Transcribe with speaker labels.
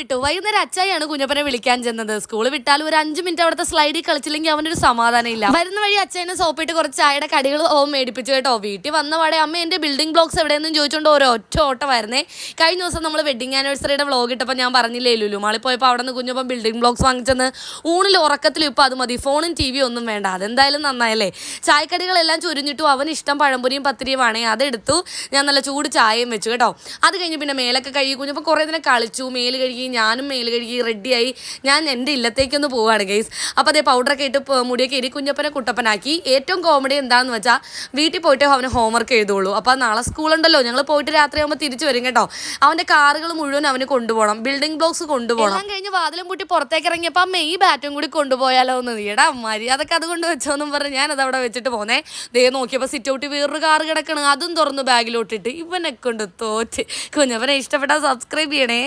Speaker 1: വിട്ടു. വൈകുന്നേരം അച്ചായാണ് കുഞ്ഞപ്പനെ വിളിക്കാൻ ചെന്നത്. സ്കൂൾ വിട്ടാലും ഒരു അഞ്ച് മിനിറ്റ് അവിടുത്തെ സ്ലൈഡിൽ കളിച്ചില്ലെങ്കിൽ അവനൊരു സമാധാനം ഇല്ല. വരുന്ന വഴി അച്ചായനെ സോപ്പിട്ട് കുറച്ച് ചായയുടെ കടികൾ ഓ മേടിപ്പിച്ചു കേട്ടോ. വീട്ടിൽ വന്ന പാടെ അമ്മ എന്റെ ബിൽഡിംഗ് ബ്ലോക്സ് എവിടെയെന്നും ചോദിച്ചുകൊണ്ട് ഓരോ ഒറ്റ ഓട്ടമായിരുന്നേ കഴിഞ്ഞ ദിവസം നമ്മൾ വെഡിങ് ആനിവേഴ്സറിയുടെ വ്ളോഗ് ഇട്ടപ്പോൾ ഞാൻ പറഞ്ഞില്ലേ ലുലു? മാളിൽ പോയപ്പോൾ അവിടെ നിന്ന് കുഞ്ഞപ്പം ബിൽഡിംഗ് ബ്ലോക്സ് വാങ്ങിച്ചെന്ന് ഊണിൽ ഉറക്കത്തിൽ ഇപ്പം അത് മതി. ഫോണും ടി ഒന്നും വേണ്ട. അതെന്തായാലും നന്നായല്ലേ? ചായക്കടികളെല്ലാം ചുരിഞ്ഞിട്ടു അവൻ ഇഷ്ടം പഴംപൊരിയും പത്തിരിയും പത്തിരിയുമാണേ അതെടുത്തു. ഞാൻ നല്ല ചൂട് ചായയും വെച്ചു കേട്ടോ. അത് കഴിഞ്ഞ് പിന്നെ മേലൊക്കെ കഴുകി കുഞ്ഞപ്പം കുറേ ദിനം കളിച്ചു. മേൽ കഴുകി ഞാനും മേൽ കഴുകി റെഡിയായി ഞാൻ എന്റെ ഇല്ലത്തേക്കൊന്ന് പോവുകയാണ് ഗെയ്സ് അപ്പോൾ അതേ പൗഡറൊക്കെ ഇട്ട് മുടിയൊക്കെ ഇരി കുഞ്ഞപ്പനെ കുട്ടപ്പനാക്കി. ഏറ്റവും കോമഡി എന്താണെന്ന് വെച്ചാൽ വീട്ടിൽ പോയിട്ട് അവന് ഹോംവർക്ക് എഴുതുള്ളൂ. അപ്പോൾ നാളെ സ്കൂളുണ്ടല്ലോ ഞങ്ങൾ പോയിട്ട് രാത്രിയാകുമ്പോൾ തിരിച്ചു വരും കേട്ടോ. അവന്റെ കാറുകൾ മുഴുവൻ അവന് കൊണ്ടുപോകണം. ബിൽഡിംഗ് ബ്ലോക്സ് കൊണ്ടുപോകണം. ഞാൻ കഴിഞ്ഞ് വാതിലും പൂട്ടി പുറത്തേക്ക് ഇറങ്ങിയപ്പോൾ അമ്മ ഈ ബാറ്റും കൂടി കൊണ്ടുപോയാലോ എന്ന് നീടാ മര്യാദയ്ക്ക് അതൊക്കെ അതുകൊണ്ട് വെച്ചോന്നും പറഞ്ഞ് അത് അവിടെ വെച്ചിട്ട് പോന്നേ. ദേ നോക്കിയപ്പോൾ സിറ്റ് ഔട്ടി വേറൊരു കാറ് കിടക്കണം. അതും തുറന്ന് ബാഗിലോട്ടിട്ട് ഇവനെ കൊണ്ട് തോറ്റ്. കുഞ്ഞപ്പനെ ഇഷ്ടപ്പെട്ടാൽ സബ്സ്ക്രൈബ് ചെയ്യണേ.